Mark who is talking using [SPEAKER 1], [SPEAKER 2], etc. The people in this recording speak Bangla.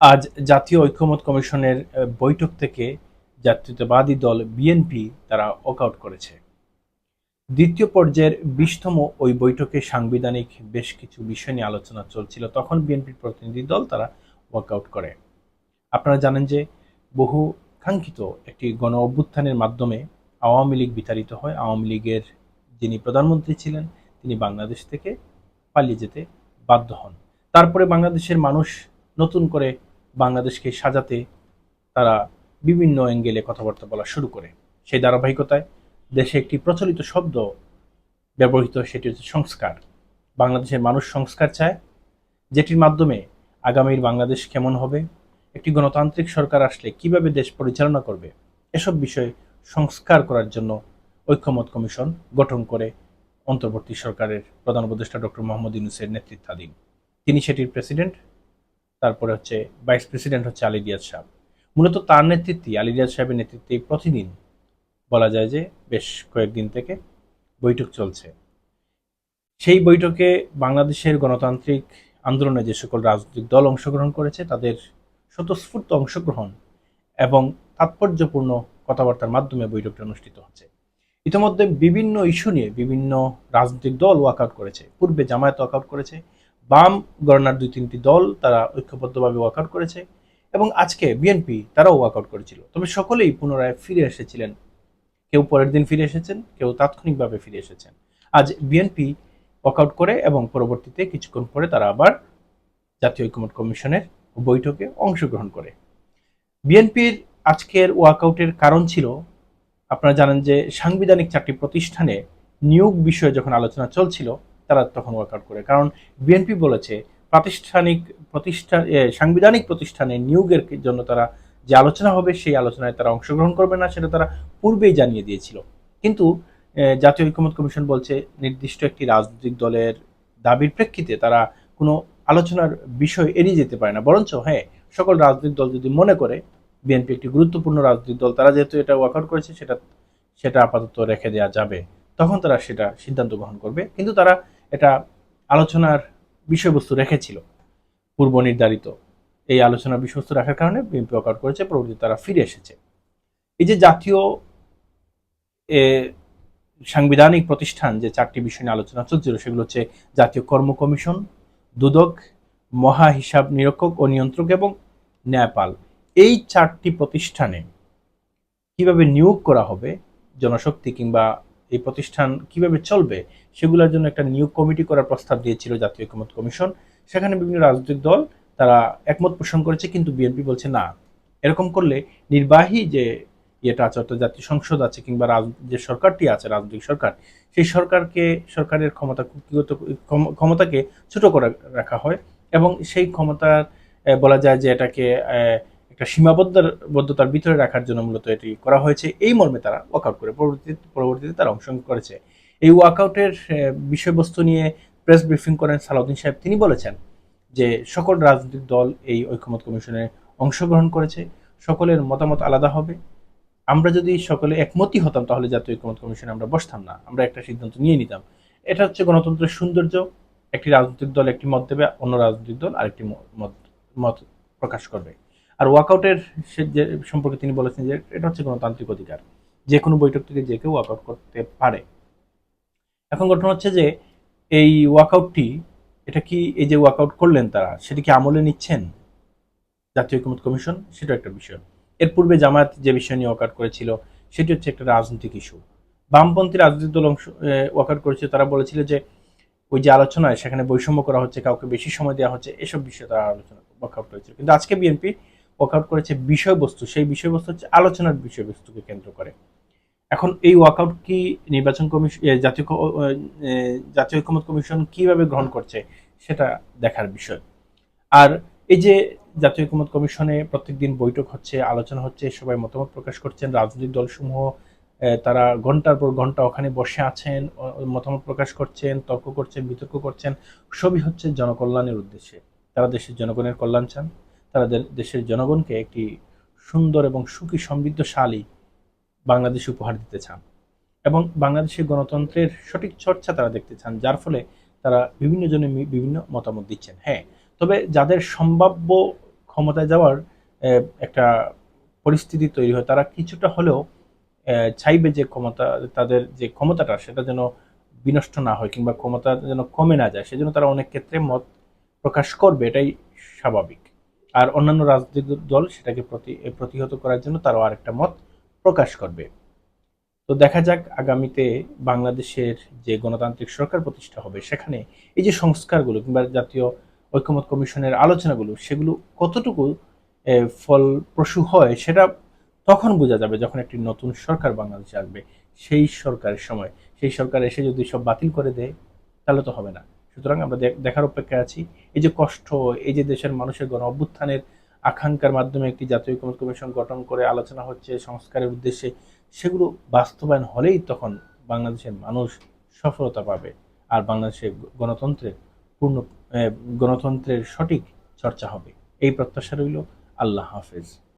[SPEAKER 1] আজ জাতীয় ঐক্যমত কমিশনের বৈঠক থেকে জাতীয়তাবাদী দল বিএনপি তারা ওয়াকআউট করেছে। দ্বিতীয় পর্যায়ের বিশতম ওই বৈঠকে সাংবিধানিক বেশ কিছু বিষয় নিয়ে আলোচনা চলছিল, তখন বিএনপির প্রতিনিধি দল তারা ওয়াকআউট করে। আপনারা জানেন যে বহু কাঙ্ক্ষিত একটি গণ অভ্যুত্থানের মাধ্যমে আওয়ামী লীগ বিতাড়িত হয়। আওয়ামী লীগের যিনি প্রধানমন্ত্রী ছিলেন, তিনি বাংলাদেশ থেকে পালিয়ে যেতে বাধ্য হন। তারপরে বাংলাদেশের মানুষ নতুন করে বাংলাদেশকে সাজাতে তারা বিভিন্ন অ্যাঙ্গেলে কথাবার্তা বলা শুরু করে। সেই ধারাবাহিকতায় দেশে একটি প্রচলিত শব্দ ব্যবহৃত, সেটি হচ্ছে সংস্কার। বাংলাদেশের মানুষ সংস্কার চায়, যেটির মাধ্যমে আগামীর বাংলাদেশ কেমন হবে, একটি গণতান্ত্রিক সরকার আসলে কীভাবে দেশ পরিচালনা করবে, এসব বিষয়ে সংস্কার করার জন্য ঐক্যমত কমিশন গঠন করে অন্তর্বর্তী সরকারের প্রধান উপদেষ্টা ডক্টর মোহাম্মদ ইউনুসের নেতৃত্বাধীন। তিনি সেটির প্রেসিডেন্ট। তারপরে হচ্ছে ভাইস প্রেসিডেন্ট হচ্ছে আলী রিয়াজ সাহেব। মূলত তার নেতৃত্বে আলী রিয়াজ সাহেবের নেতৃত্বে প্রতিদিন বলা যায় যে বেশ কয়েকদিন থেকে বৈঠক চলছে। সেই বৈঠকে বাংলাদেশের গণতান্ত্রিক আন্দোলনে যে সকল রাজনৈতিক দল অংশগ্রহণ করেছে, তাদের স্বতঃস্ফূর্ত অংশগ্রহণ এবং তাৎপর্যপূর্ণ কথাবার্তার মাধ্যমে বৈঠকটি অনুষ্ঠিত হচ্ছে। ইতিমধ্যে বিভিন্ন ইস্যু নিয়ে বিভিন্ন রাজনৈতিক দল ওয়াকআউট করেছে। পূর্বে জামায়াত ওয়াকআউট করেছে বাম গণনার দুই তিনটি দল তারা ঐক্যবদ্ধভাবে ওয়াকআউট করেছে এবং আজকে বিএনপি তারাও ওয়াকআউট করেছিল। তবে সকলেই পুনরায় ফিরে এসেছিলেন। কেউ পরের দিন ফিরে এসেছেন, কেউ তাৎক্ষণিকভাবে ফিরে এসেছেন। আজ বিএনপি ওয়াকআউট করে এবং পরবর্তীতে কিছুক্ষণ পরে তারা আবার জাতীয় ঐক্যমত কমিশনের বৈঠকে অংশগ্রহণ করে। বিএনপির আজকের ওয়াকআউটের কারণ ছিল, আপনারা জানেন যে সাংবিধানিক চারটি প্রতিষ্ঠানে নিয়োগ বিষয়ে যখন আলোচনা চলছিল তারা তখন ওয়ার্কআউট করে। কারণ বিএনপি বলেছে প্রাতিষ্ঠানিক প্রতিষ্ঠান এ, সাংবিধানিক প্রতিষ্ঠানে নিয়োগের জন্য তারা যে আলোচনা হবে সেই আলোচনায় তারা অংশগ্রহণ করবে না সেটা তারা পূর্বেই জানিয়ে দিয়েছিল। কিন্তু জাতীয় ঐক্যমত কমিশন বলছে নির্দিষ্ট একটি রাজনৈতিক দলের দাবির প্রেক্ষিতে তারা কোনো আলোচনার বিষয় এড়িয়ে যেতে পারে না। বরঞ্চ হ্যাঁ সকল রাজনৈতিক দল যদি মনে করে বিএনপি একটি গুরুত্বপূর্ণ রাজনৈতিক দল তারা যেহেতু এটা ওয়ার্কআউট করেছে সেটা সেটা আপাতত রেখে দেওয়া যাবে। তখন তারা সেটা সিদ্ধান্ত গ্রহণ করবে। কিন্তু তারা এটা আলোচনার বিষয়বস্তু রেখেছিল পূর্ব নির্ধারিত। এই আলোচনার বিষয়বস্তু রাখার কারণে বিএনপি ওয়াকআউট করেছে পরবর্তীতে তারা ফিরে এসেছে। এই যে জাতীয় এ, সাংবিধানিক প্রতিষ্ঠান যে চারটি বিষয় নিয়ে আলোচনা চলছিল সেগুলো হচ্ছে জাতীয় কর্ম কমিশন দুদক মহা হিসাব নিরীক্ষক ও নিয়ন্ত্রক এবং ন্যায়পাল। এই চারটি প্রতিষ্ঠানে কীভাবে নিয়োগ করা হবে জনশক্তি কিংবা এই প্রতিষ্ঠান কীভাবে চলবে সেগুলোর জন্য একটা নিয়োগ কমিটি করার প্রস্তাব দিয়েছিল জাতীয় ঐক্যমত কমিশন। সেখানে বিভিন্ন রাজনৈতিক দল তারা একমত পোষণ করেছে, কিন্তু বিএনপি বলছে না। এরকম করলে নির্বাহী যে ইয়েটা আছে, অর্থাৎ জাতীয় সংসদ আছে কিংবা যে সরকারটি আছে, রাজনৈতিক সরকার, সেই সরকারকে, সরকারের ক্ষমতা ক্ষমতাকে ছোট করে রাখা হয় এবং সেই ক্ষমতার বলা যায় যে এটাকে একটা সীমাবদ্ধতার ভিতরে রাখার জন্য মূলত এটি করা হয়েছে। এই মর্মে তারা ওয়াকআউট করে। পরবর্তীতে পরবর্তীতে তারা অংশগ্রহণ করেছে। এই ওয়াকআউটের বিষয়বস্তু নিয়ে প্রেস ব্রিফিং করেন সালাউদ্দিন সাহেব। তিনি বলেছেন যে, সকল রাজনৈতিক দল এই ঐক্যমত কমিশনে অংশগ্রহণ করেছে। সকলের মতামত আলাদা হবে। আমরা যদি সকলে একমতই হতাম, তাহলে জাতীয় ঐক্যমত কমিশনে আমরা বসতাম না। আমরা একটা সিদ্ধান্ত নিয়ে নিতাম। এটা হচ্ছে গণতন্ত্রের সৌন্দর্য। একটি রাজনৈতিক দল একটি মত দেবে, অন্য রাজনৈতিক দল আরেকটি মত মত প্রকাশ করবে। আর ওয়াকআউটের যে সম্পর্কে তিনি বলেছেন যে এটা হচ্ছে গণতান্ত্রিক অধিকার। যে কোনো বৈঠক থেকে যে কেউ ওয়াকআউট করতে পারে। এখন ঘটনা হচ্ছে যে এই ওয়াকআউটটি এটা কি এই যে ওয়াকআউট করলেন তারা, সেটি কি আমলে নিচ্ছেন? জাতীয় ঐক্যমত কমিশন সেটা একটা বিষয়। এর পূর্বে জামায়াত যে বিষয় নিয়ে ওয়াকআউট করেছিল, সেটি হচ্ছে একটা রাজনৈতিক ইস্যু বামপন্থী রাজনৈতিক দল অংশ ওয়াকআউট করেছিল, তারা বলেছিল যে ওই যে আলোচনায় সেখানে বৈষম্য করা হচ্ছে, কাউকে বেশি সময় দেওয়া হচ্ছে, এসব বিষয়ে তারা আলোচনা ওয়াকআউট করেছিল। কিন্তু আজকে বিএনপি ওয়াকআউট করেছে বিষয়বস্তু, সেই বিষয়বস্তু হচ্ছে আলোচনার বিষয়বস্তুকে কেন্দ্র করে। এখন এই ওয়াকআউট কি নির্বাচন কমিশন জাতীয় জাতীয় ঐক্যমত কমিশন কীভাবে গ্রহণ করছে সেটা দেখার বিষয়। আর এই যে জাতীয় ঐক্যমত কমিশনে প্রত্যেকদিন বৈঠক হচ্ছে, আলোচনা হচ্ছে, সবাই মতামত প্রকাশ করছেন, রাজনৈতিক দলসমূহ তারা ঘণ্টার পর ঘণ্টা ওখানে বসে আছেন মতামত প্রকাশ করছেন, তর্ক করছেন, বিতর্ক করছেন, সবই হচ্ছে জনকল্যাণের উদ্দেশ্যে। তারা দেশের জনগণের কল্যাণ চান। তারা দেশের জনগণকে একটি সুন্দর এবং সুখী সমৃদ্ধশালী বাংলাদেশ উপহার দিতে চান এবং বাংলাদেশের গণতন্ত্রের সঠিক চর্চা তারা দেখতে চান, যার ফলে তারা বিভিন্ন জনে বিভিন্ন মতামত দিচ্ছেন। হ্যাঁ তবে যাদের সম্ভাব্য ক্ষমতায় যাওয়ার একটা পরিস্থিতি তৈরি হয়, তারা কিছুটা হলেও চাইবে যে ক্ষমতা, তাদের যে ক্ষমতাটা, সেটা যেন বিনষ্ট না হয় কিংবা ক্ষমতা যেন কমে না যায়, সেজন্য তারা অনেক ক্ষেত্রে মত প্রকাশ করবে, এটাই স্বাভাবিক। আর অন্যান্য রাজনৈতিক দল সেটাকে প্রতি, প্রতিহত করার জন্য তারাও আরেকটা মত প্রকাশ করবে। তো দেখা যাক আগামীতে বাংলাদেশের যে গণতান্ত্রিক সরকার প্রতিষ্ঠা হবে, সেখানে এই যে সংস্কারগুলো কিংবা জাতীয় ঐক্যমত কমিশনের আলোচনাগুলো, সেগুলো কতটুকু ফলপ্রসূ হয় সেটা তখন বোঝা যাবে যখন একটি নতুন সরকার বাংলাদেশে আসবে। সেই সরকারের সময়, সেই সরকার এসে যদি সব বাতিল করে দেয়, তাহলে তো হবে না। সুতরাং আমরা দেখার অপেক্ষায় আছি। এই যে কষ্ট, এই যে দেশের মানুষের গণ অভ্যুত্থানের আকাঙ্ক্ষার মাধ্যমে একটি জাতীয় ঐক্যমত কমিশন গঠন করে আলোচনা হচ্ছে, সংস্কারের উদ্দেশ্যে, সেগুলো বাস্তবায়ন হলেই তখন বাংলাদেশের মানুষ সফলতা পাবে আর বাংলাদেশের গণতন্ত্রের পূর্ণ গণতন্ত্রের সঠিক চর্চা হবে। এই প্রত্যাশা রইল। আল্লাহ হাফেজ।